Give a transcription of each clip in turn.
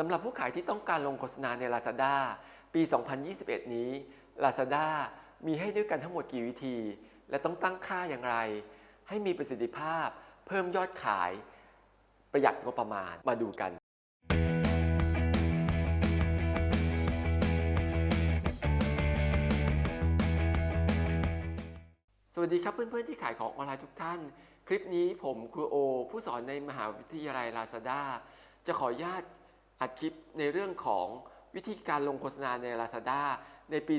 สำหรับผู้ขายที่ต้องการลงโฆษณาใน Lazada ปี 2021 นี้ Lazada มีให้ด้วยกันทั้งหมดกี่วิธี และต้องตั้งค่าอย่างไร ให้มีประสิทธิภาพ เพิ่มยอดขาย ประหยัดงบประมาณมาดูกัน สวัสดีครับเพื่อนๆที่ขายของออนไลน์ทุกท่าน คลิปนี้ผมครูโอ ผู้สอนในมหาวิทยาลัยลาซาด้าจะขออนุญาต อัดคลิปในเรื่องของวิธีการลงโฆษณาใน Lazada ในปี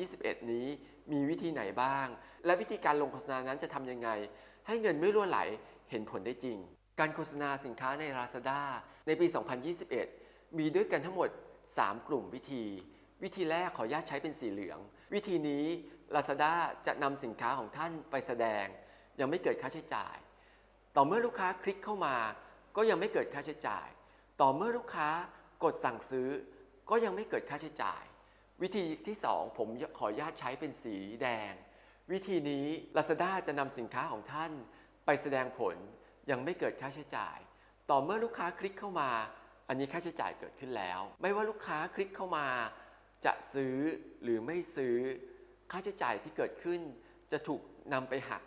2021 นี้มีวิธีไหนบ้าง และวิธีการลงโฆษณานั้นจะทำยังไง ให้เงินไม่รั่วไหลเห็นผลได้จริง การโฆษณาสินค้าใน Lazada ในปี 2021 มีด้วยกันทั้งหมด 3 กลุ่มวิธี วิธีแรกขออนุญาตใช้เป็นสีเหลือง วิธีนี้ Lazada จะนำสินค้าของท่านไปแสดง ยังไม่เกิดค่าใช้จ่าย ต่อเมื่อลูกค้าคลิกเข้ามา ก็ยังไม่เกิดค่าใช้จ่าย ต่อเมื่อลูกค้ากดสั่งซื้อ ก็ยังไม่เกิดค่าใช้จ่าย วิธีที่ 2 ผมขออนุญาตใช้เป็นสีแดง วิธีนี้ Lazada จะนำสินค้าของท่าน ไปแสดงผลยังไม่เกิดค่าใช้จ่าย ต่อเมื่อลูกค้าคลิกเข้ามา อันนี้ค่าใช้จ่ายเกิดขึ้นแล้ว ไม่ว่าลูกค้าคลิกเข้ามา จะซื้อหรือไม่ซื้อ ค่าใช้จ่ายที่เกิดขึ้น จะถูกนำไปหัก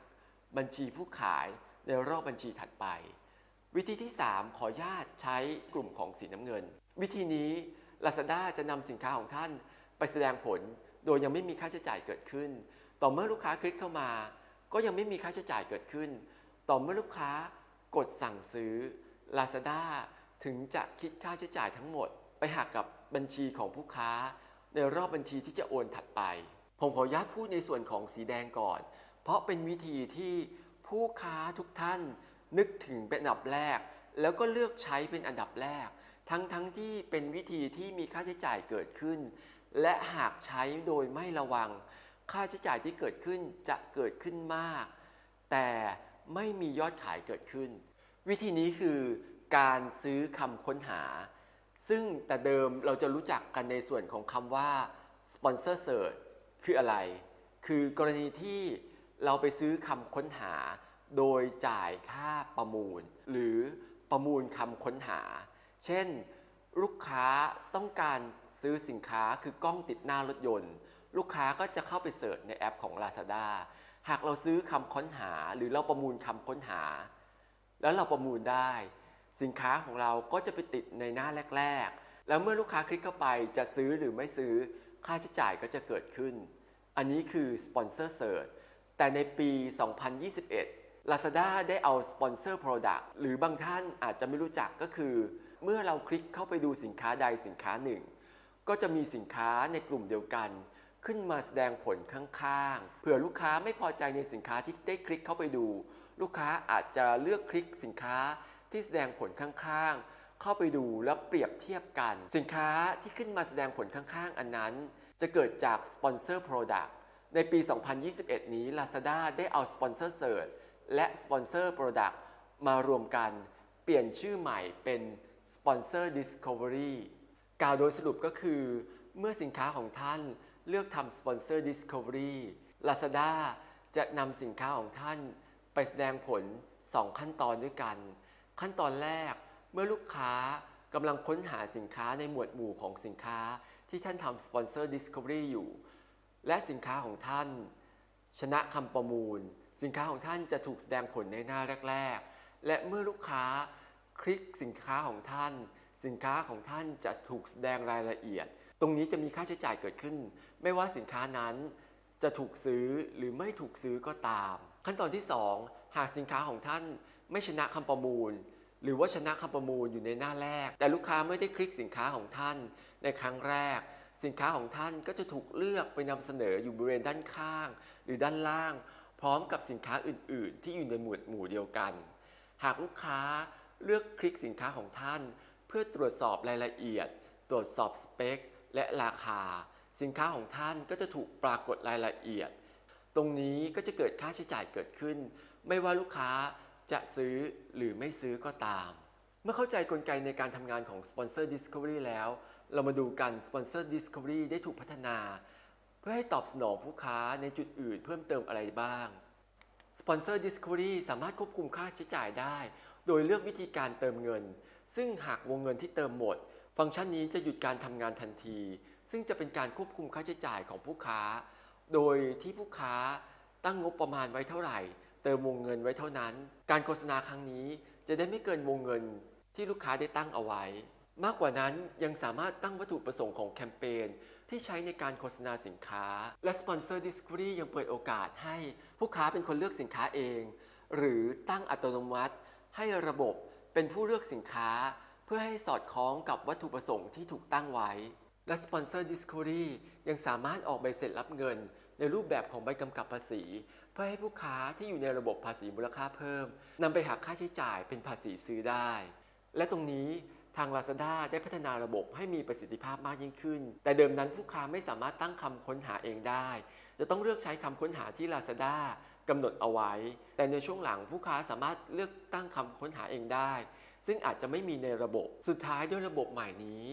บัญชีผู้ขายในรอบบัญชีถัดไป วิธีที่ 3 ขออนุญาตใช้กลุ่มของสีน้ำเงิน วิธีนี้ Lazada จะนำสินค้าของท่านไปแสดงผลโดยยังไม่มีค่าใช้จ่ายเกิดขึ้น ต่อเมื่อลูกค้าคลิกเข้ามา ก็ยังไม่มีค่าใช้จ่ายเกิดขึ้น ต่อเมื่อลูกค้ากดสั่งซื้อ Lazada ถึงจะคิดค่าใช้จ่ายทั้งหมด ไปหักกับบัญชีของผู้ค้า ในรอบบัญชีที่จะโอนถัดไป ผมขออนุญาตพูดในส่วนของสีแดงก่อน เพราะเป็นวิธีที่ผู้ค้าทุกท่าน นึกถึงเป็นอันดับแรก แล้วก็เลือกใช้เป็นอันดับแรก ทั้งทั้งที่เป็นวิธีที่มีค่าใช้จ่ายเกิดขึ้น และหากใช้โดยไม่ระวัง ค่าใช้จ่ายที่เกิดขึ้นจะเกิดขึ้นมาก แต่ไม่มียอดขายเกิดขึ้น วิธีนี้คือการซื้อคำค้นหา ซึ่งแต่เดิมเราจะรู้จักกันในส่วนของคำว่า sponsor search คืออะไร คือกรณีที่เราไปซื้อคำค้นหา โดยจ่ายค่าประมูล หรือประมูลคำค้นหา เช่น ลูกค้าต้องการซื้อสินค้าคือกล้องติดหน้ารถยนต์ ลูกค้าก็จะเข้าไปเสิร์ชในแอปของ Lazada หากเราซื้อคำค้นหาหรือเราประมูลคำค้นหา แล้วเราประมูลได้ สินค้าของเราก็จะไปติดในหน้าแรก ๆ แล้วเมื่อลูกค้าคลิกเข้าไปจะซื้อหรือไม่ซื้อค่าใช้จ่ายก็จะเกิดขึ้น อันนี้คือ Sponsor Search แต่ในปี 2021 Lazada ได้เอา Sponsor Product หรือบางท่านอาจจะไม่รู้จักก็คือ เมื่อเราคลิกเข้าไปดูสินค้าใดสินค้าหนึ่ง ก็จะมีสินค้าในกลุ่มเดียวกัน ขึ้นมาแสดงผลข้างๆ เผื่อลูกค้าไม่พอใจในสินค้าที่ได้คลิกเข้าไปดู ลูกค้าอาจจะเลือกคลิกสินค้าที่แสดงผลข้างๆ เข้าไปดูแล้วเปรียบเทียบกัน สินค้าที่ขึ้นมาแสดงผลข้างๆ อันนั้น จะเกิดจาก Sponsor Product ในปี 2021 นี้ Lazada ได้เอา Sponsor Search และ Sponsor Product มารวมกัน เปลี่ยนชื่อใหม่เป็น Sponsor Discovery กล่าวโดยสรุปก็คือ เมื่อสินค้าของท่านเลือกทำ Sponsor Discovery Lazada จะนำสินค้าของท่านไปแสดงผล 2 ขั้นตอนด้วยกัน ขั้นตอนแรกเมื่อลูกค้ากำลังค้นหาสินค้าในหมวดหมู่ของสินค้าที่ท่านทำ Sponsor Discovery อยู่ และสินค้าของท่าน ชนะคำประมูล สินค้าของท่านจะถูกแสดงผลในหน้าแรก ๆ และเมื่อลูกค้าคลิกสินค้าของท่าน สินค้าของท่านจะถูกแสดงรายละเอียด ตรงนี้จะมีค่าใช้จ่ายเกิดขึ้น ไม่ว่าสินค้านั้นจะถูกซื้อหรือไม่ถูกซื้อก็ตาม ขั้นตอนที่ 2 หากสินค้าของท่านไม่ชนะคำประมูล หรือว่าชนะคำประมูลอยู่ในหน้าแรก แต่ลูกค้าไม่ได้คลิกสินค้าของท่านในครั้งแรก สินค้าของท่านก็จะถูกเลือกไปนำเสนออยู่บริเวณด้านข้าง หรือด้านล่าง พร้อมกับสินค้าอื่น ๆ ที่อยู่ในหมวดหมู่เดียวกัน หากลูกค้าเลือกคลิกสินค้าของท่าน เพื่อตรวจสอบรายละเอียด ตรวจสอบสเปค และราคา สินค้าของท่านก็จะถูกปรากฏรายละเอียด ตรงนี้ก็จะเกิดค่าใช้จ่ายเกิดขึ้น ไม่ว่าลูกค้าจะซื้อหรือไม่ซื้อก็ตาม เมื่อเข้าใจกลไกในการทำงานของ Sponsor Discovery แล้ว เรามาดูกัน Sponsor Discovery ได้ถูกพัฒนา พื่อให้ตอบสนองผู้ค้าในจุดอื่นเพิ่มเติมอะไรบ้าง Sponsor Discovery สามารถควบคุมค่าใช้จ่ายได้ โดยเลือกวิธีการเติมเงิน ซึ่งหากวงเงินที่เติมหมด ฟังก์ชันนี้จะหยุดการทำงานทันที ซึ่งจะเป็นการควบคุมค่าใช้จ่ายของผู้ค้า โดยที่ผู้ค้าตั้งงบประมาณไว้เท่าไหร่ เติมวงเงินไว้เท่านั้น การโฆษณาครั้งนี้จะได้ไม่เกินวงเงินที่ลูกค้าได้ตั้งเอาไว้ มากกว่านั้นยังสามารถตั้งวัตถุประสงค์ของแคมเปญ ที่ใช้ในการโฆษณาสินค้า และสปอนเซอร์ Discovery ยังเปิดโอกาสให้ผู้ค้าเป็นคนเลือกสินค้าเอง หรือตั้งอัตโนมัติ ให้ระบบเป็นผู้เลือกสินค้า เพื่อให้สอดคล้องกับวัตถุประสงค์ที่ถูกตั้งไว้ และสปอนเซอร์ Discovery ยังสามารถออกใบเสร็จรับเงิน ในรูปแบบของใบกำกับภาษี เพื่อให้ผู้ค้าที่อยู่ในระบบภาษีมูลค่าเพิ่มนำไปหักค่าใช้จ่ายเป็นภาษีซื้อได้ และตรงนี้ ทาง Lazada ได้พัฒนาระบบให้มีประสิทธิภาพมากยิ่งขึ้น แต่เดิมนั้นผู้ค้าไม่สามารถตั้งคำค้นหาเองได้ จะต้องเลือกใช้คำค้นหาที่ Lazada กำหนดเอาไว้ แต่ในช่วงหลังผู้ค้าสามารถเลือกตั้งคำค้นหาเองได้ ซึ่งอาจจะไม่มีในระบบ สุดท้ายด้วยระบบใหม่นี้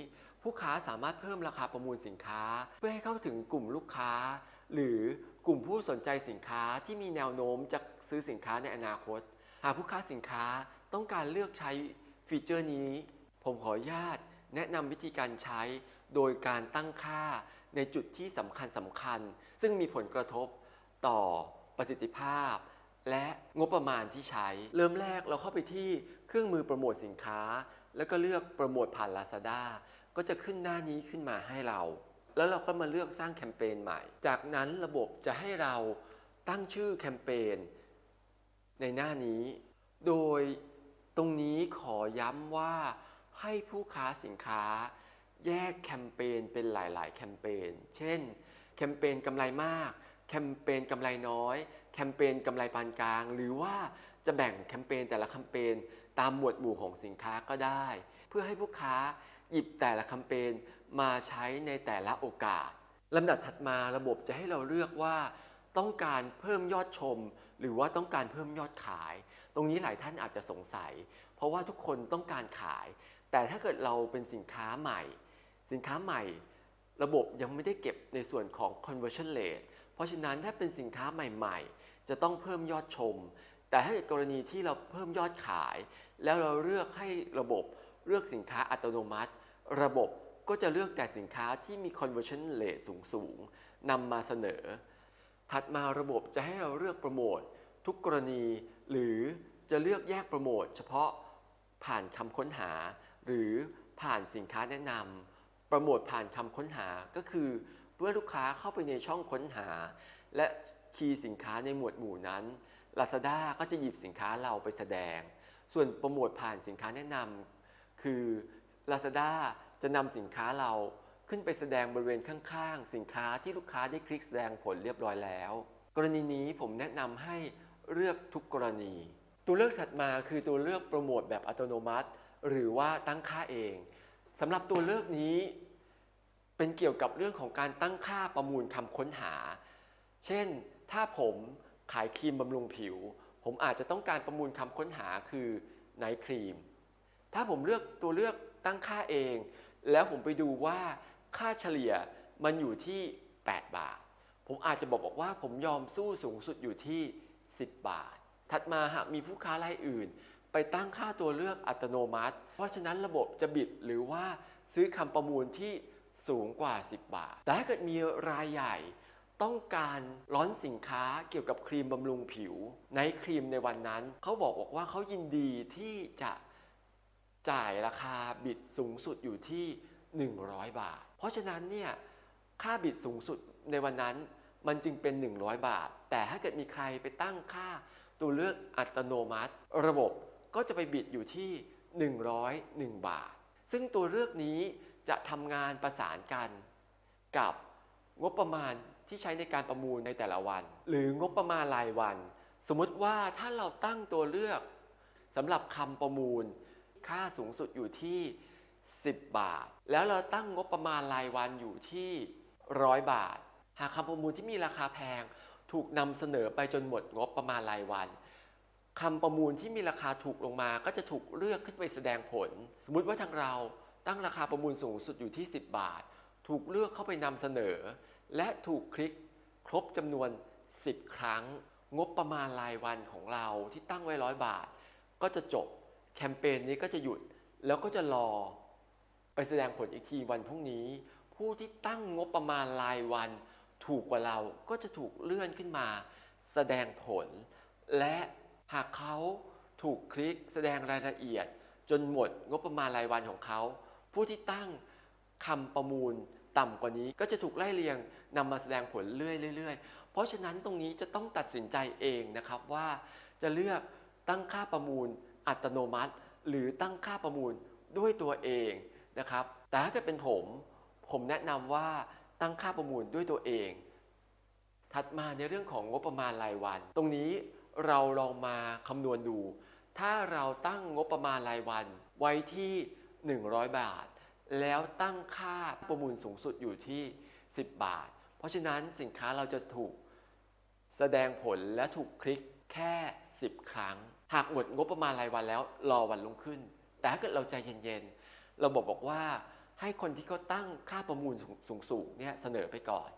ผู้ค้าสามารถเพิ่มราคาประมูลสินค้า เพื่อให้เข้าถึงกลุ่มลูกค้า หรือกลุ่มผู้สนใจสินค้าที่มีแนวโน้มจะซื้อสินค้าในอนาคต หากผู้ค้าสินค้าต้องการเลือกใช้ฟีเจอร์นี้ ผมขออนุญาตแนะนำวิธีการใช้โดยการตั้งค่าในจุดที่สำคัญสำคัญ ซึ่งมีผลกระทบต่อประสิทธิภาพ และงบประมาณที่ใช้ เริ่มแรกเราเข้าไปที่เครื่องมือโปรโมทสินค้า แล้วก็เลือกโปรโมทผ่าน Lazada ก็จะขึ้นหน้านี้ขึ้นมาให้เรา แล้วเราก็มาเลือกสร้างแคมเปญใหม่ จากนั้นระบบจะให้เราตั้งชื่อแคมเปญในหน้านี้ โดยตรงนี้ขอย้ำว่า ให้ผู้ค้าสินค้า แยกแคมเปญเป็นหลาย ๆ แคมเปญ เช่น แคมเปญกำไรมาก แคมเปญกำไรน้อย แคมเปญกำไรปานกลาง หรือว่าจะแบ่งแคมเปญแต่ละแคมเปญตามหมวดหมู่ของสินค้าก็ได้ เพื่อให้ผู้ค้าหยิบแต่ละแคมเปญมาใช้ในแต่ละโอกาสลำดับถัดมาระบบจะให้เราเลือกว่า ต้องการเพิ่มยอดชม หรือว่าต้องการเพิ่มยอดขาย ตรงนี้หลายท่านอาจจะสงสัย เพราะว่าทุกคนต้องการขาย แต่ถ้าเกิดเราเป็นสินค้าใหม่ สินค้าใหม่ ระบบยังไม่ได้เก็บในส่วนของ conversion rate เพราะฉะนั้นถ้าเป็นสินค้าใหม่ ๆ จะต้องเพิ่มยอดชม แต่ถ้าเกิดกรณีที่เราเพิ่มยอดขาย แล้วเราเลือกให้ระบบเลือกสินค้าอัตโนมัติ ระบบก็จะเลือกแต่สินค้าที่มี conversion rate สูงๆนำมาเสนอ ถัดมาระบบจะให้เราเลือกโปรโมททุกกรณี หรือจะเลือกแยกโปรโมทเฉพาะผ่านคำค้นหา หรือผ่านสินค้าแนะนำโปรโมทผ่านคำค้นหาก็คือเมื่อลูกค้าเข้าไปในช่องค้นหา และคีย์สินค้าในหมวดหมู่นั้น Lazada ก็จะหยิบสินค้าเราไปแสดง ส่วนโปรโมทผ่านสินค้าแนะนำคือ Lazada จะนำสินค้าเราขึ้นไปแสดงบริเวณข้าง ๆ สินค้าที่ลูกค้าได้คลิกแสดงผลเรียบร้อยแล้ว กรณีนี้ผมแนะนำให้ เลือกทุกกรณี ตัวเลือกถัดมาคือตัวเลือกโปรโมทแบบอัตโนมัติ หรือว่าตั้งค่าเองสำหรับตัวเลือกนี้ เป็นเกี่ยวกับเรื่องของการตั้งค่าประมูลคำค้นหา เช่น ถ้าผมขายครีมบำรุงผิว ผมอาจจะต้องการประมูลคำค้นหาคือไนท์ครีม ถ้าผมเลือกตัวเลือกตั้งค่าเอง แล้วผมไปดูว่าค่าเฉลี่ยมันอยู่ที่ 8 บาท ผมอาจจะบอกบอกว่าผมยอมสู้สูงสุดอยู่ที่ 10 บาท ถัดมาหากมีผู้ค้ารายอื่น ไปตั้งค่าตัวเลือกอัตโนมัติ เพราะฉะนั้นระบบจะบิดหรือว่าซื้อคำประมูลที่สูงกว่า 10 บาท แต่ถ้าเกิดมีรายใหญ่ต้องการร้อนสินค้าเกี่ยวกับครีมบำรุงผิว ในครีมในวันนั้น เขาบอกบอกว่าเขายินดีที่จะจ่ายราคาบิดสูงสุดอยู่ที่ 100 บาท เพราะฉะนั้นเนี่ยค่าบิดสูงสุดในวันนั้น มันจึงเป็น 100 บาท แต่ถ้าเกิดมีใครไปตั้งค่าตัวเลือกอัตโนมัติ ระบบก็จะไปบิดอยู่ที่ 101 บาท ซึ่งตัวเลือกนี้จะทำงานประสานกัน กับงบประมาณที่ใช้ในการประมูลในแต่ละวัน หรืองบประมาณรายวัน สมมติว่าถ้าเราตั้งตัวเลือกสำหรับคำประมูล ค่าสูงสุดอยู่ที่ 10 บาท แล้วเราตั้งงบประมาณรายวันอยู่ที่ร้อยบาท หากคำประมูลที่มีราคาแพง ถูกนำเสนอไปจนหมดงบประมาณรายวันคำประมูลที่มีราคาถูกลงมาก็จะถูกเลือกขึ้นไปแสดงผล สมมุติว่าทางเราตั้งราคาประมูลสูงสุดอยู่ที่ 10 บาท ถูกเลือกเข้าไปนำเสนอ และถูกคลิกครบจำนวน 10 ครั้ง งบประมาณรายวันของเราที่ตั้งไว้ร้อยบาท ก็จะจบแคมเปญนี้ก็จะหยุดแล้วก็จะรอ ไปแสดงผลอีกทีวันพรุ่งนี้ ผู้ที่ตั้งงบประมาณรายวัน ถูกกว่าเราก็จะถูกเลื่อนขึ้นมา แสดงผล และหากเขาถูกคลิกแสดงรายละเอียด จนหมดงบประมาณรายวันของเขา ผู้ที่ตั้งคำประมูลต่ำกว่านี้ก็จะถูกไล่เรียงนำมาแสดงผลเรื่อยๆ เพราะฉะนั้นตรงนี้จะต้องตัดสินใจเองนะครับว่าจะเลือกตั้งค่าประมูลอัตโนมัติ หรือตั้งค่าประมูลด้วยตัวเองนะครับ แต่ถ้าเกิดเป็นผม ผมแนะนำว่า ตั้งค่าประมูลด้วยตัวเอง ถัดมาในเรื่องของงบประมาณรายวัน ตรงนี้เราลองมาคำนวณดู ถ้าเราตั้งงบประมาณรายวันไว้ที่ 100 บาท แล้วตั้งค่าประมูลสูงสุดอยู่ที่ 10 บาท เพราะฉะนั้นสินค้าเราจะถูกแสดงผลและถูกคลิกแค่ 10 ครั้ง หากหมดงบประมาณรายวันแล้วรอวันลงขึ้น แต่ถ้าเกิดเราใจเย็นๆ เราบอกบอกว่า ให้คนที่เขาตั้งค่าประมูลสูงๆเนี่ยเสนอไปก่อน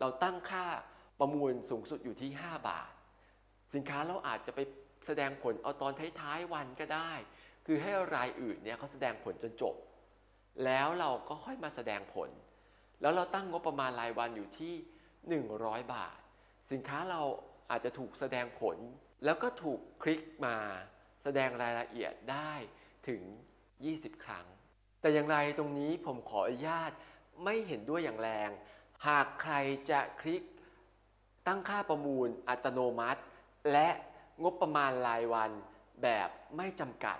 เราตั้งค่าประมูลสูงสุดอยู่ที่ 5 บาท สินค้าเราอาจจะไปแสดงผลเอาตอนท้ายๆวันก็ได้ คือให้รายอื่นเนี่ยเขาแสดงผลจนจบ แล้วเราก็ค่อยมาแสดงผล แล้วเราตั้งงบประมาณรายวันอยู่ที่ 100 บาท สินค้าเราอาจจะถูกแสดงผล แล้วก็ถูกคลิกมาแสดงรายละเอียดได้ถึง 20 ครั้ง แต่อย่างไรตรงนี้ผมขออนุญาตไม่เห็นด้วยอย่างแรง หากใครจะคลิกตั้งค่าประมูลอัตโนมัติ และงบประมาณรายวันแบบไม่จำกัด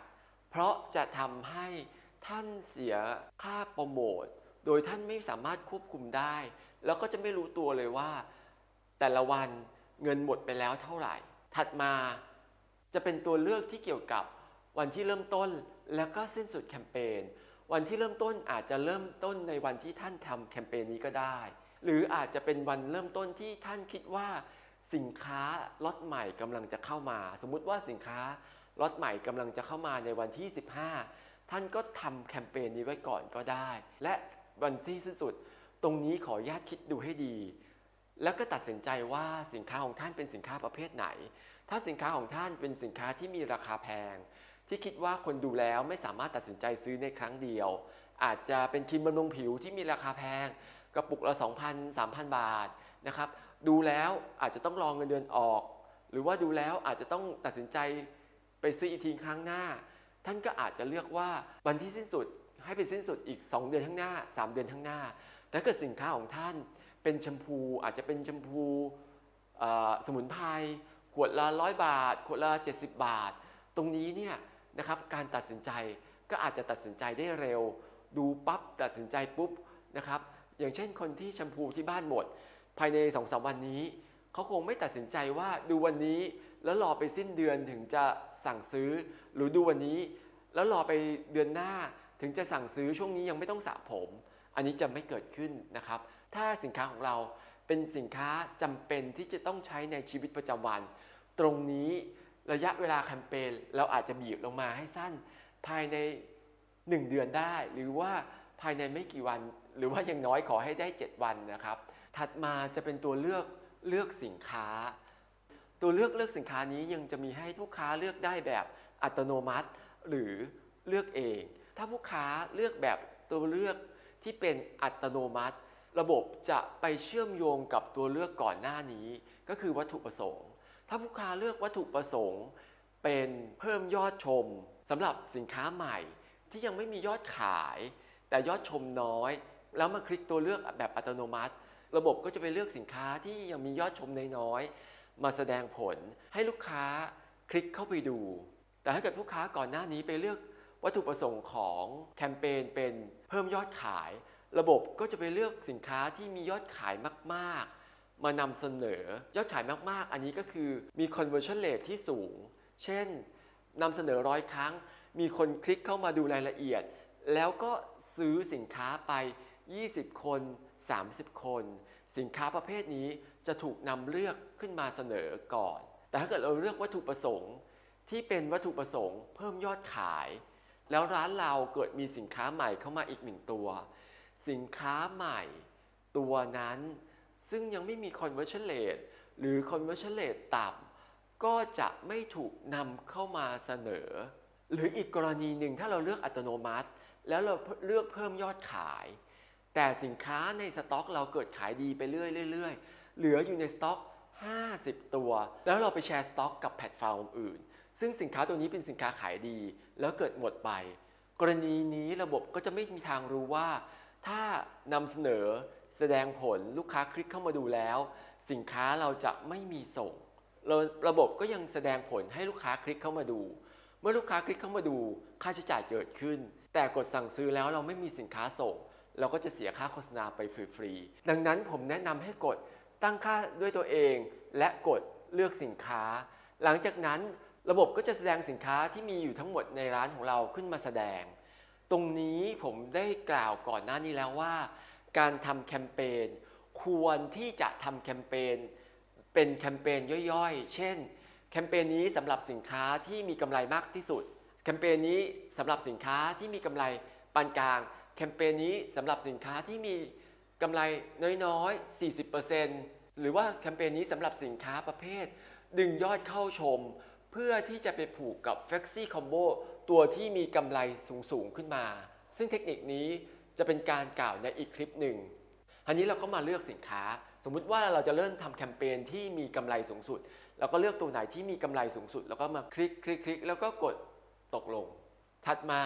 เพราะจะทำให้ท่านเสียค่าโปรโมท โดยท่านไม่สามารถควบคุมได้ แล้วก็จะไม่รู้ตัวเลยว่า แต่ละวันเงินหมดไปแล้วเท่าไหร่ ถัดมาจะเป็นตัวเลือกที่เกี่ยวกับวันที่เริ่มต้นแล้วก็สิ้นสุดแคมเปญ วันที่เริ่มต้นอาจจะเริ่มต้นในวันที่ท่านทำแคมเปญนี้ก็ได้ หรืออาจจะเป็นวันเริ่มต้นที่ท่านคิดว่าสินค้าล็อตใหม่กำลังจะเข้ามา สมมุติว่าสินค้าล็อตใหม่กำลังจะเข้ามาในวันที่ 15 ท่านก็ทำแคมเปญนี้ไว้ก่อนก็ได้ และวันที่สิ้นสุด ตรงนี้ขออนุญาตคิดดูให้ดี แล้วก็ตัดสินใจว่าสินค้าของท่านเป็นสินค้าประเภทไหน ถ้าสินค้าของท่านเป็นสินค้าที่มีราคาแพง ที่คิดว่าคนดูแล้วไม่สามารถตัดสินใจซื้อในครั้งเดียว อาจจะเป็นครีมบำรุงผิวที่มีราคาแพง กระปุกละ 2,000 3,000 บาทนะครับดูแล้วอาจจะต้องรองเงินเดือนออก หรือว่าดูแล้วอาจจะต้องตัดสินใจไปซื้ออีกทีครั้งหน้า ท่านก็อาจจะเลือกว่าวันที่สิ้นสุดให้ไปสิ้นสุดอีก 2 เดือนข้างหน้า 3 เดือนข้างหน้าแต่เกิดสินค้าของท่านเป็นแชมพูอาจจะเป็นแชมพูสมุนไพรขวดละร้อยบาท ขวดละ 70 บาท ตรงนี้เนี่ย นะครับการตัดสินใจก็อาจจะตัดสินใจได้เร็ว ดูปั๊บตัดสินใจปุ๊บนะครับอย่างเช่นคนที่แชมพูที่บ้านหมด ภายใน2อสวันนี้เขาคงไม่ตัดสินใจว่าดูวันนี้แล้วรอไปสิ้นเดือนถึงจะสั่งซื้อ หรือดูวันนี้ แล้วรอไปเดือนหน้าถึงจะสั่งซื้อช่วงนี้ยังไม่ต้องสระผม อันนี้จะไม่เกิดขึ้นนะครับ ถ้าสินค้าของเราเป็นสินค้าจำเป็นที่จะต้องใช้ในชีวิตประจำวัน ตรงนี้ ระยะเวลาแคมเปญเราอาจจะบีบลงมาให้สั้นภายใน 1 เดือนได้ หรือว่าภายในไม่กี่วัน หรือว่าอย่างน้อยขอให้ได้ 7 วันนะครับ ถัดมาจะเป็นตัวเลือกเลือกสินค้า ตัวเลือกเลือกสินค้านี้ยังจะมีให้ลูกค้าเลือกได้แบบอัตโนมัติ หรือเลือกเอง ถ้าผู้ค้าเลือกแบบตัวเลือกที่เป็นอัตโนมัติ ระบบจะไปเชื่อมโยงกับตัวเลือกก่อนหน้านี้ ก็คือวัตถุประสงค์ ถ้าผู้ค้าเลือกวัตถุประสงค์ เป็นเพิ่มยอดชมสำหรับสินค้าใหม่ที่ยังไม่มียอดขาย แต่ยอดชมน้อย แล้วมาคลิกตัวเลือกแบบอัตโนมัติ ระบบก็จะไปเลือกสินค้าที่ยังมียอดชมน้อยๆมาแสดงผลให้ลูกค้าคลิกเข้าไปดู แต่ถ้าเกิดลูกค้าก่อนหน้านี้ไปเลือกวัตถุประสงค์ของแคมเปญเป็นเพิ่มยอดขาย ระบบก็จะไปเลือกสินค้าที่มียอดขายมากๆ มานำเสนอยอดขายมากๆ อันนี้ก็คือมี conversion rate ที่สูง เช่นนำเสนอร้อยครั้ง มีคนคลิกเข้ามาดูรายละเอียด แล้วก็ซื้อสินค้าไป 20 คน 30 คน สินค้าประเภทนี้จะถูกนำเลือกขึ้นมาเสนอก่อน แต่ถ้าเกิดเราเลือกวัตถุประสงค์ ที่เป็นวัตถุประสงค์ เพิ่มยอดขาย แล้วร้านเราเกิดมีสินค้าใหม่เข้ามาอีกหนึ่งตัว สินค้าใหม่ ตัวนั้น ซึ่งยังไม่มี conversion rate หรือ conversion rate ต่ำก็จะไม่ถูกนำเข้ามาเสนอ หรืออีกกรณีหนึ่งถ้าเราเลือกอัตโนมัติ แล้วเราเลือกเพิ่มยอดขาย แต่สินค้าในสต็อกเราเกิดขายดีไปเรื่อยๆเรื่อยๆเหลืออยู่ในสต็อก 50 ตัว แล้วเราไปแชร์สต็อกกับแพลตฟอร์มอื่น ซึ่งสินค้าตัวนี้เป็นสินค้าขายดี แล้วเกิดหมดไป กรณีนี้ระบบก็จะไม่มีทางรู้ว่า ถ้านำเสนอแสดงผลลูกค้าคลิกเข้ามาดูแล้ว สินค้าเราจะไม่มีส่งราระบบก็ยังแสดงผลให้ลูกค้าคลิกเข้ามาดู เมื่อลูกค้าคลิกเข้ามาดู ค่าใช้จ่ายเกิดขึ้น แต่กดสั่งซื้อแล้วเราไม่มีสินค้าส่ง เราก็จะเสียค่าโฆษณาไปฟรีๆดังนั้นผมแนะนำให้กดตั้งค่าด้วยตัวเอง และกดเลือกสินค้า หลังจากนั้นระบบก็จะแสดงสินค้าที่มีอยู่ทั้งหมดในร้านของเราขึ้นมาแสดง ตรงนี้ผมได้กล่าวก่อนหน้านี้แล้วว่า การทำแคมเปญควรที่จะทำแคมเปญเป็นแคมเปญย่อยๆ เช่น แคมเปญนี้สำหรับสินค้าที่มีกำไรมากที่สุด แคมเปญนี้สำหรับสินค้าที่มีกำไรปานกลาง แคมเปญนี้สำหรับสินค้าที่มีกำไรน้อยๆ 40%หรือว่าแคมเปญนี้สำหรับสินค้าประเภท ดึงยอดเข้าชม เพื่อที่จะไปผูกกับ f l e x i Combo ตัวที่มีกำไรสูงๆขึ้นมา ซึ่งเทคนิคนี้จะเป็นการกล่าวในอีกคลิปหนึ่งอันนี้เราก็มาเลือกสินค้า สมมุติว่าเราจะเริ่มทำแคมเปญที่มีกำไรสูงสุด เราก็เลือกตัวไหนที่มีกำไรสูงสุด แล้วก็มาคลิกคลิกคลิกแล้วก็กดตกลง ถัดมา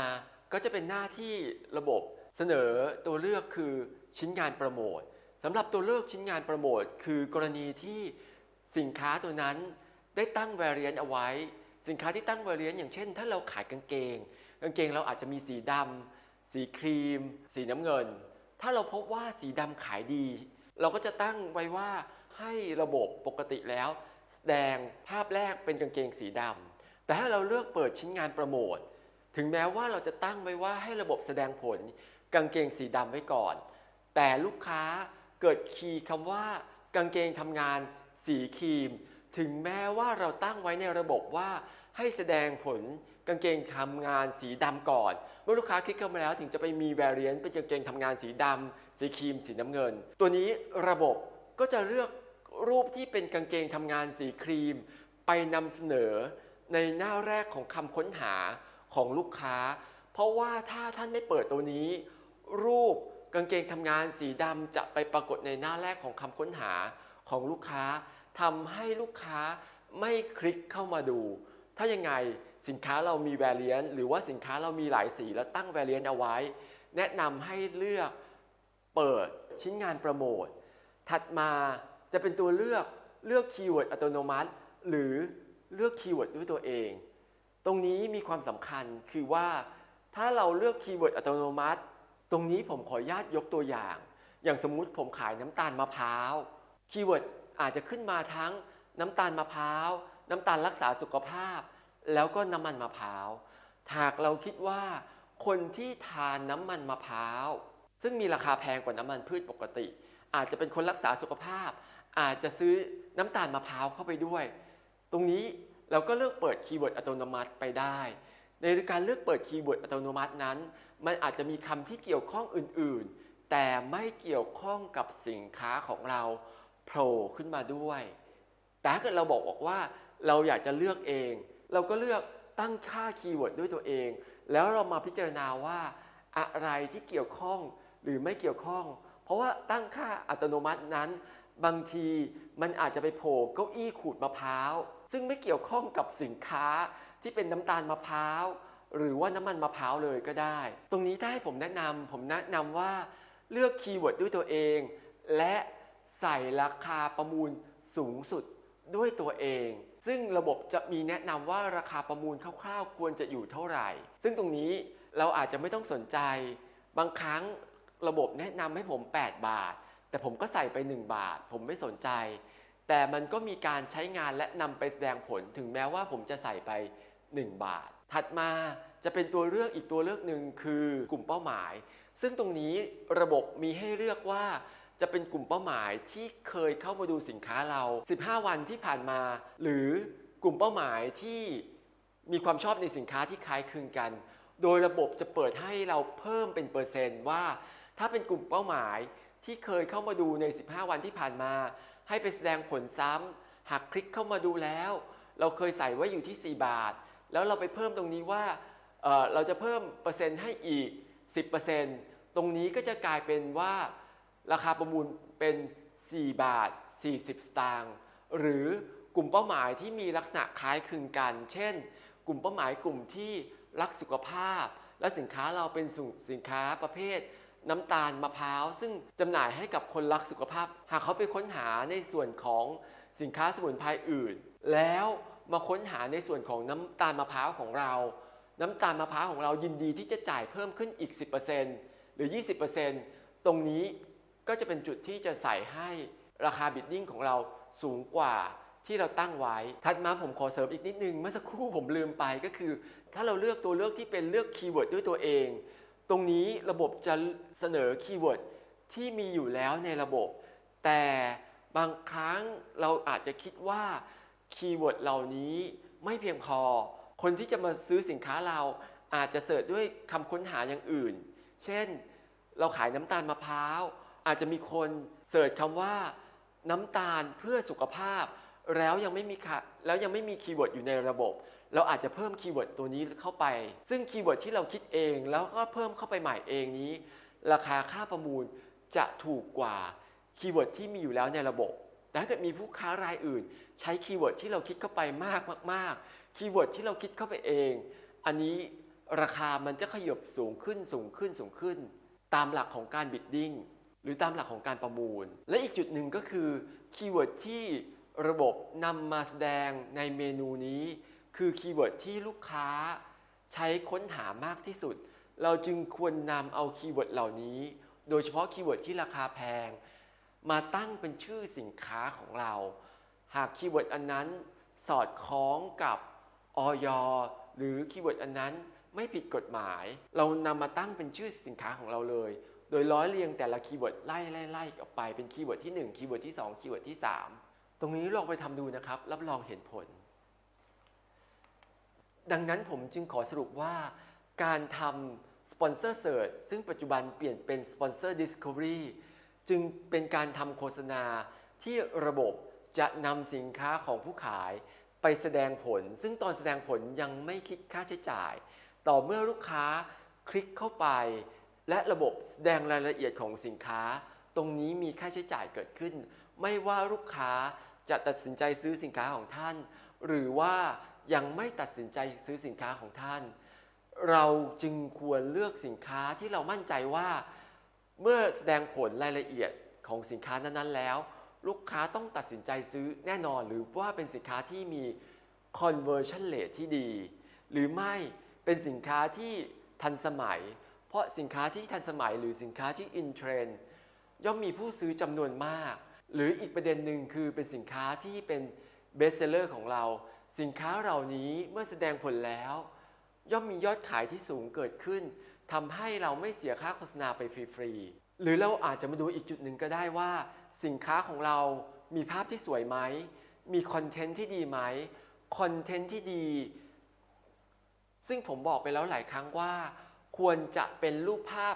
ก็จะเป็นหน้าที่ระบบเสนอตัวเลือกคือชิ้นงานโปรโมทสำหรับตัวเลือกชิ้นงานโปรโมทคือกรณีที่สินค้าตัวนั้น ได้ตั้ง variant เอาไว้ สินค้าที่ตั้ง variant อย่างเช่น ถ้าเราขายกางเกง กางเกงเราอาจจะมีสีดำสีครีม สีน้ำเงิน ถ้าเราพบว่าสีดำขายดี เราก็จะตั้งไว้ว่าให้ระบบปกติแล้ว แสดงภาพแรกเป็นกางเกงสีดำแต่ถ้าเราเลือกเปิดชิ้นงานโปรโมทถึงแม้ว่าเราจะตั้งไว้ว่าให้ระบบแสดงผลกางเกงสีดำไว้ก่อน แต่ลูกค้าเกิดคีย์คำว่ากางเกงทำงานสีครีม ถึงแม้ว่าเราตั้งไว้ในระบบว่าให้แสดงผลกางเกงทำงานสีดำก่อน เมื่อลูกค้าคลิกเข้ามาแล้วถึงจะไปมี variant เป็นกางเกงทำงานสีดำสีครีม สีน้ำเงิน ตัวนี้ระบบก็จะเลือกรูปที่เป็นกางเกงทำงานสีครีม ไปนำเสนอในหน้าแรกของคำค้นหาของลูกค้า เพราะว่าถ้าท่านไม่เปิดตัวนี้ รูปกางเกงทำงานสีดำจะไปปรากฏในหน้าแรกของคำค้นหาของลูกค้า ทำให้ลูกค้าไม่คลิกเข้ามาดู ถ้ายังไงสินค้าเรามี variant หรือว่าสินค้าเรามีหลายสีแล้วตั้ง variant เอาไว้ แนะนำให้เลือกเปิดชิ้นงานโปรโมท ถัดมาจะเป็นตัวเลือกเลือกคีย์เวิร์ดอัตโนมัติ หรือเลือกคีย์เวิร์ดด้วยตัวเอง ตรงนี้มีความสำคัญคือว่าถ้าเราเลือกคีย์เวิร์ดอัตโนมัติ ตรงนี้ผมขออนุญาตยกตัวอย่าง อย่างสมมุติผมขายน้ำตาลมะพร้าว คีย์เวิร์ด อาจจะขึ้นมาทั้งน้ำตาลมะพร้าว น้ำตาลรักษาสุขภาพ แล้วก็น้ำมันมะพร้าวหากเราคิดว่าคนที่ทานน้ำมันมะพร้าว ซึ่งมีราคาแพงกว่าน้ำมันพืชปกติ อาจจะเป็นคนรักษาสุขภาพ อาจจะซื้อน้ำตาลมะพร้าวเข้าไปด้วย ตรงนี้เราก็เลือกเปิดคีย์เวิร์ดอัตโนมัติไปได้ ในการเลือกเปิดคีย์เวิร์ดอัตโนมัตินั้น มันอาจจะมีคำที่เกี่ยวข้องอื่น ๆ แต่ไม่เกี่ยวข้องกับสินค้าของเรา โผล่ขึ้นมาด้วย แต่ถ้าเกิดเราบอกบอกว่าเราอยากจะเลือกเอง เราก็เลือกตั้งค่าคีย์เวิร์ดด้วยตัวเอง แล้วเรามาพิจารณาว่าอะไรที่เกี่ยวข้องหรือไม่เกี่ยวข้อง เพราะว่าตั้งค่าอัตโนมัตินั้น บางทีมันอาจจะไปโผล่เก้าอี้ขูดมะพร้าว ซึ่งไม่เกี่ยวข้องกับสินค้าที่เป็นน้ำตาลมะพร้าว หรือว่าน้ำมันมะพร้าวเลยก็ได้ ตรงนี้ถ้าให้ผมแนะนำผมแนะนำว่าเลือกคีย์เวิร์ดด้วยตัวเอง และ ใส่ราคาประมูลสูงสุดด้วยตัวเอง ซึ่งระบบจะมีแนะนำว่าราคาประมูลคร่าวๆ ควรจะอยู่เท่าไหร่ ซึ่งตรงนี้เราอาจจะไม่ต้องสนใจ บางครั้งระบบแนะนำให้ผม 8 บาท แต่ผมก็ใส่ไป 1 บาท ผมไม่สนใจ แต่มันก็มีการใช้งานและนำไปแสดงผลถึงแม้ว่าผมจะใส่ไป 1 บาท ถัดมาจะเป็นตัวเลือกอีกตัวเลือกหนึ่งคือกลุ่มเป้าหมาย ซึ่งตรงนี้ระบบมีให้เลือกว่า จะเป็นกลุ่มเป้าหมายที่เคยเข้ามาดูสินค้าเรา 15 วันที่ผ่านมา หรือกลุ่มเป้าหมายที่มีความชอบในสินค้าที่คล้ายคลึงกัน โดยระบบจะเปิดให้เราเพิ่มเป็นเปอร์เซนต์ว่า ถ้าเป็นกลุ่มเป้าหมายที่เคยเข้ามาดูใน 15 วันที่ผ่านมา ให้ไปแสดงผลซ้ำหากคลิกเข้ามาดูแล้ว เราเคยใส่ไว้อยู่ที่ 4 บาท แล้วเราไปเพิ่มตรงนี้ว่าเเราจะเพิ่มเปอร์เซ็นต์ให้อีก 10%ตรงนี้ก็จะกลายเป็นว่า ราคาประมูลเป็น 4 บาท 40 สตางค์หรือกลุ่มเป้าหมายที่มีลักษณะคล้ายคลึงกัน เช่น กลุ่มเป้าหมายกลุ่มที่รักสุขภาพ และสินค้าเราเป็นสินค้าประเภท น้ำตาลมะพร้าว ซึ่งจำหน่ายให้กับคนรักสุขภาพ หากเขาไปค้นหาในส่วนของสินค้าสมุนไพรอื่น แล้วมาค้นหาในส่วนของน้ำตาลมะพร้าวของเรา น้ำตาลมะพร้าวของเรายินดีที่จะจ่ายเพิ่มขึ้นอีก 10%หรือ 20%ตรงนี้ ก็จะเป็นจุดที่จะใส่ให้ราคาบิดดิ้งของเราสูงกว่าที่เราตั้งไว้ ถัดมาผมขอเสริมอีกนิดนึง เมื่อสักครู่ผมลืมไปก็คือ ถ้าเราเลือกตัวเลือกที่เป็นเลือกคีย์เวิร์ดด้วยตัวเอง ตรงนี้ระบบจะเสนอคีย์เวิร์ดที่มีอยู่แล้วในระบบ แต่บางครั้งเราอาจจะคิดว่าคีย์เวิร์ดเหล่านี้ไม่เพียงพอ คนที่จะมาซื้อสินค้าเราอาจจะเสิร์ชด้วยคำค้นหาอย่างอื่น เช่น เราขายน้ำตาลมะพร้าว อาจจะมีคนเสิร์ชคำว่าน้ำตาลเพื่อสุขภาพ แล้วยังไม่มีค่ะแล้วยังไม่มีคีย์เวิร์ดอยู่ในระบบ เราอาจจะเพิ่มคีย์เวิร์ดตัวนี้เข้าไป ซึ่งคีย์เวิร์ดที่เราคิดเองแล้วก็เพิ่มเข้าไปใหม่เองนี้ ราคาค่าประมูลจะถูกกว่าคีย์เวิร์ดที่มีอยู่แล้วในระบบ แต่ถ้าเกิดมีผู้ค้ารายอื่น ใช้คีย์เวิร์ดที่เราคิดเข้าไปมากมากๆคีย์เวิร์ดที่เราคิดเข้าไปเอง อันนี้ราคามันจะขยบสูงขึ้นสูงขึ้นสูงขึ้น ตามหลักของการบิดดิ้ง รือตามหลักของการประมูล และอีกจุดหนึ่งก็คือคีย์เวิร์ดที่ระบบนำมาแสดงในเมนูนี้ คือคีย์เวิร์ดที่ลูกค้าใช้ค้นหามากที่สุด เราจึงควรนำเอาคีย์เวิร์ดเหล่านี้ โดยเฉพาะคีย์เวิร์ดที่ราคาแพง มาตั้งเป็นชื่อสินค้าของเรา หากคีย์เวิร์ดอันนั้นสอดคล้องกับออยหรือคีย์เวิร์ดอันนั้นไม่ผิดกฎหมาย เรานำมาตั้งเป็นชื่อสินค้าของเราเลย โดยร้อยเรียงแต่ละคีย์เวิร์ดไล่ไล่ไล่ออกไปเป็นคีย์เวิร์ดที่ 1 คีย์เวิร์ดที่ 2 คีย์เวิร์ดที่ 3 ตรงนี้ลองไปทำดูนะครับ รับรองเห็นผล ดังนั้นผมจึงขอสรุปว่าการทำสปอนเซอร์เ r ิร์ชซึ่งปัจจุบันเปลี่ยนเป็นสปอนเซอร์ Discovery จึงเป็นการทำโฆษณาที่ระบบจะนำสินค้าของผู้ขายไปแสดงผล ซึ่งตอนแสดงผลยังไม่คิดค่าใช้จ่าย ต่อเมื่อลูกค้าคลิกเข้าไป และระบบแสดงรายละเอียดของสินค้า ตรงนี้มีค่าใช้จ่ายเกิดขึ้น ไม่ว่าลูกค้าจะตัดสินใจซื้อสินค้าของท่าน หรือว่ายังไม่ตัดสินใจซื้อสินค้าของท่าน เราจึงควรเลือกสินค้าที่เรามั่นใจว่า เมื่อแสดงผลรายละเอียดของสินค้านั้นๆแล้ว ลูกค้าต้องตัดสินใจซื้อแน่นอนหรือว่าเป็นสินค้าที่มี conversion rate ที่ดี หรือไม่เป็นสินค้าที่ทันสมัย เพราะสินค้าที่ทันสมัยหรือสินค้าที่ in trend ย่อมมีผู้ซื้อจำนวนมาก หรืออีกประเด็นหนึ่งคือเป็นสินค้าที่เป็น best seller ของเรา สินค้าเหล่านี้เมื่อแสดงผลแล้ว ย่อมมียอดขายที่สูงเกิดขึ้นทำให้เราไม่เสียค่าโฆษณาไปฟรีๆหรือเราอาจจะมาดูอีกจุดหนึ่งก็ได้ว่า สินค้าของเรามีภาพที่สวยไหม มีคอนเทนต์ที่ดีไหมคอนเทนต์ที่ดี ซึ่งผมบอกไปแล้วหลายครั้งว่า ควรจะเป็นรูปภาพ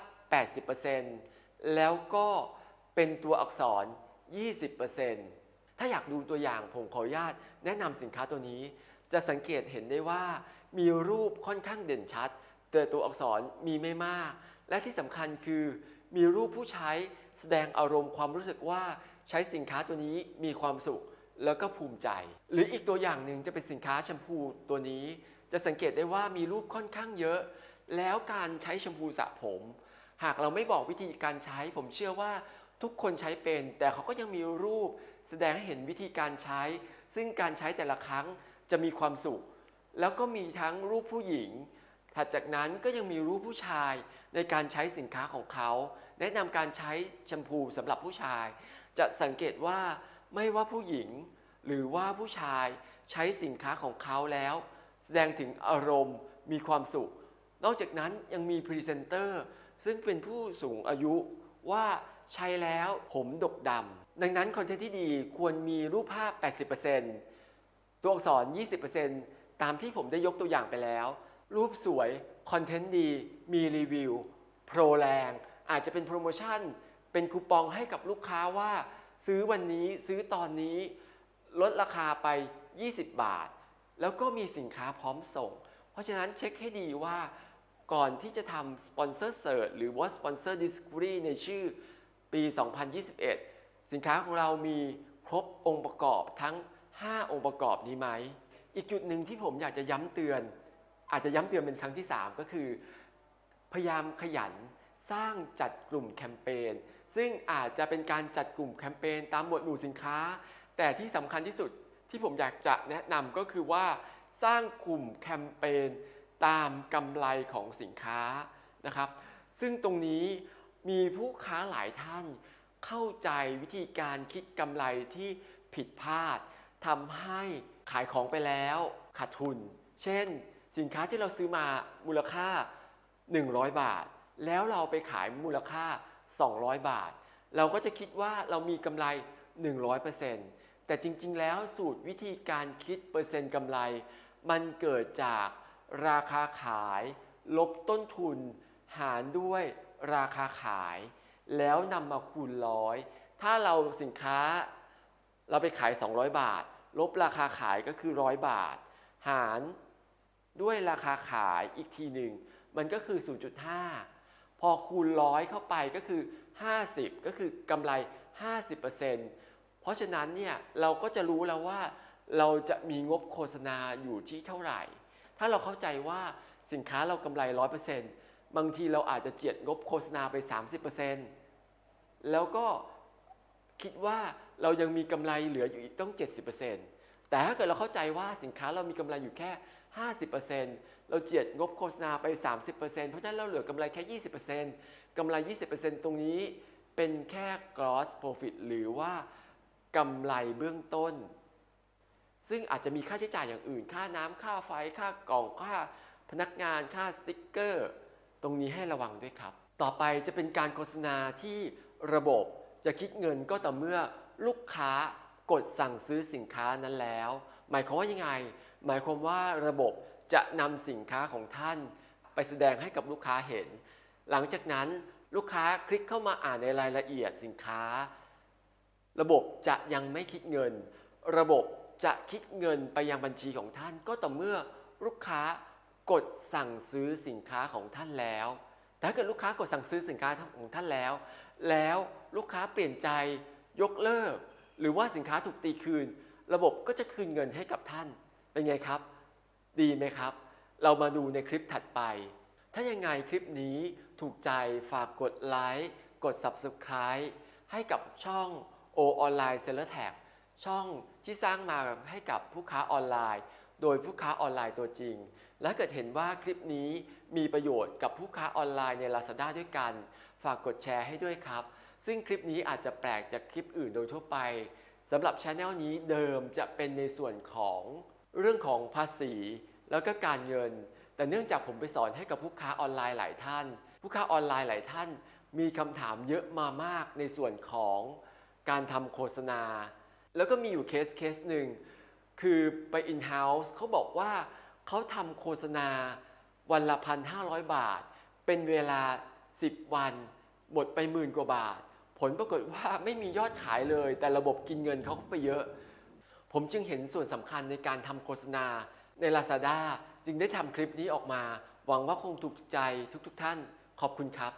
80%แล้วก็เป็นตัวอักษร 20%ถ้าอยากดูตัวอย่างผมขออนุญาตแนะนำสินค้าตัวนี้ จะสังเกตเห็นได้ว่ามีรูปค่อนข้างเด่นชัด แต่ตัวอักษรมีไม่มาก และที่สำคัญคือมีรูปผู้ใช้แสดงอารมณ์ความรู้สึกว่าใช้สินค้าตัวนี้มีความสุขแล้วก็ภูมิใจ หรืออีกตัวอย่างหนึ่งจะเป็นสินค้าแชมพูตัวนี้ จะสังเกตได้ว่ามีรูปค่อนข้างเยอะ แล้วการใช้แชมพูสระผม หากเราไม่บอกวิธีการใช้ ผมเชื่อว่าทุกคนใช้เป็น แต่เขาก็ยังมีรูปแสดงให้เห็นวิธีการใช้ ซึ่งการใช้แต่ละครั้งจะมีความสุข แล้วก็มีทั้งรูปผู้หญิง ถัดจากนั้นก็ยังมีรูปผู้ชายในการใช้สินค้าของเขา แนะนำการใช้แชมพูสำหรับผู้ชาย จะสังเกตว่าไม่ว่าผู้หญิง หรือว่าผู้ชายใช้สินค้าของเขาแล้ว แสดงถึงอารมณ์มีความสุข นอกจากนั้นยังมีพรีเซนเตอร์ซึ่งเป็นผู้สูงอายุว่าใช้แล้วผมดกดำ ดังนั้นคอนเทนต์ที่ดีควรมีรูปภาพ 80%ตัวอักษร 20%ตามที่ผมได้ยกตัวอย่างไปแล้ว รูปสวย คอนเทนต์ดี มีรีวิว โปรแรง อาจจะเป็นโปรโมชั่น เป็นคูปองให้กับลูกค้าว่า ซื้อวันนี้ซื้อตอนนี้ ลดราคาไป 20 บาท แล้วก็มีสินค้าพร้อมส่ง เพราะฉะนั้นเช็คให้ดีว่า ก่อนที่จะทำสปอนเซอร์เสิร์ชหรือว่าสปอนเซอร์ดิส o v e r y ในชื่อปี 2021 สินค้าของเรามีครบองค์ประกอบทั้ง 5 องค์ประกอบนี้ไหม อีกจุดหนึ่งที่ผมอยากจะย้ำเตือน อาจจะย้ำเตือนเป็นครั้งที่ 3 ก็คือ พยายามขยันสร้างจัดกลุ่มแคมเปญซึ่งอาจจะเป็นการจัดกลุ่มแคมเปญตามหมวดหมู่สินค้า แต่ที่สำคัญที่สุดที่ผมอยากจะแนะนำก็คือว่า สร้างกลุ่มแคมเปญ ตามกำไรของสินค้านะครับ ซึ่งตรงนี้มีผู้ค้าหลายท่านเข้าใจวิธีการคิดกำไรที่ผิดพลาดทำให้ขายของไปแล้วขาดทุน เช่น สินค้าที่เราซื้อมามูลค่า 100 บาท แล้วเราไปขายมูลค่า 200 บาท เราก็จะคิดว่าเรามีกำไร 100%แต่จริงๆ แล้วสูตรวิธีการคิดเปอร์เซ็นต์กำไร มันเกิดจาก ราคาขาย ลบต้นทุน หารด้วยราคาขาย แล้วนำมาคูณร้อยถ้าเราสินค้าเราไปขาย 200 บาท ลบราคาขายก็คือ 100 บาท หารด้วยราคาขายอีกทีหนึ่งมันก็คือ 0.5 พอคูณร้อยเข้าไปก็คือ 50 ก็คือกำไร 50%เพราะฉะนั้นเนี่ยเราก็จะรู้แล้วว่าเราจะมีงบโฆษณาอยู่ที่เท่าไหร่ ถ้าเราเข้าใจว่าสินค้าเรากำไร 100%บางทีเราอาจจะเจียดงบโฆษณาไป 30%แล้วก็คิดว่าเรายังมีกำไรเหลืออยู่อีกต้อง 70%แต่ถ้าเกิดเราเข้าใจว่าสินค้าเรามีกำไรอยู่แค่ 50%เราเจียดงบโฆษณาไป 30%เพราะฉะนั้นเราเหลือกำไรแค่ 20%กำไร 20%ตรงนี้เป็นแค่ gross profit หรือว่ากำไรเบื้องต้น ซึ่งอาจจะมีค่าใช้จ่ายอย่างอื่น ค่าน้ำค่าไฟ ค่ากล่อง ค่าพนักงาน ค่าสติ๊กเกอร์ ตรงนี้ให้ระวังด้วยครับ ต่อไปจะเป็นการโฆษณาที่ระบบจะคิดเงินก็ต่อเมื่อลูกค้ากดสั่งซื้อสินค้านั้นแล้ว หมายความว่ายังไง หมายความว่าระบบจะนำสินค้าของท่าน ไปแสดงให้กับลูกค้าเห็น หลังจากนั้นลูกค้าคลิกเข้ามาอ่านในรายละเอียดสินค้า ระบบจะยังไม่คิดเงิน ระบบ จะคิดเงินไปยังบัญชีของท่าน ก็ต่อเมื่อลูกค้ากดสั่งซื้อสินค้าของท่านแล้วแต่ถ้าเกิดลูกค้ากดสั่งซื้อสินค้าของท่านแล้ว แล้วลูกค้าเปลี่ยนใจยกเลิก หรือว่าสินค้าถูกตีคืน ระบบก็จะคืนเงินให้กับท่าน เป็นไงครับ ดีไหมครับ เรามาดูในคลิปถัดไป ถ้ายังไงคลิปนี้ถูกใจฝากกดไลค์กด Subscribe ให้กับช่อง O Online Seller Tag ช่องที่สร้างมาให้กับผู้ค้าออนไลน์ โดยผู้ค้าออนไลน์ตัวจริง และเกิดเห็นว่าคลิปนี้มีประโยชน์กับผู้ค้าออนไลน์ใน Lazada ด้วยกัน ฝากกดแชร์ให้ด้วยครับ ซึ่งคลิปนี้อาจจะแปลกจากคลิปอื่นโดยทั่วไปสำหรับช anel นี้เดิมจะเป็นในส่วนของเรื่องของภาษี แล้วก็การเงิน แต่เนื่องจากผมไปสอนให้กับผู้ค้าออนไลน์หลายท่าน ผู้ค้าออนไลน์หลายท่าน มีคำถามเยอะมามากในส่วนของการทำโฆษณา แล้วก็มีอยู่เคสเคสหนึ่งคือไป in-house เขาบอกว่าเขาทำโฆษณาวันละพันห้าร้อยบาท เป็นเวลา 10 วัน หมดไปหมื่นกว่าบาท ผลปรากฏว่าไม่มียอดขายเลย แต่ระบบกินเงินเขาเข้าไปเยอะ ผมจึงเห็นส่วนสำคัญในการทำโฆษณาใน Lazada จึงได้ทำคลิปนี้ออกมา หวังว่าคงถูกใจทุกๆทท่าน ขอบคุณครับ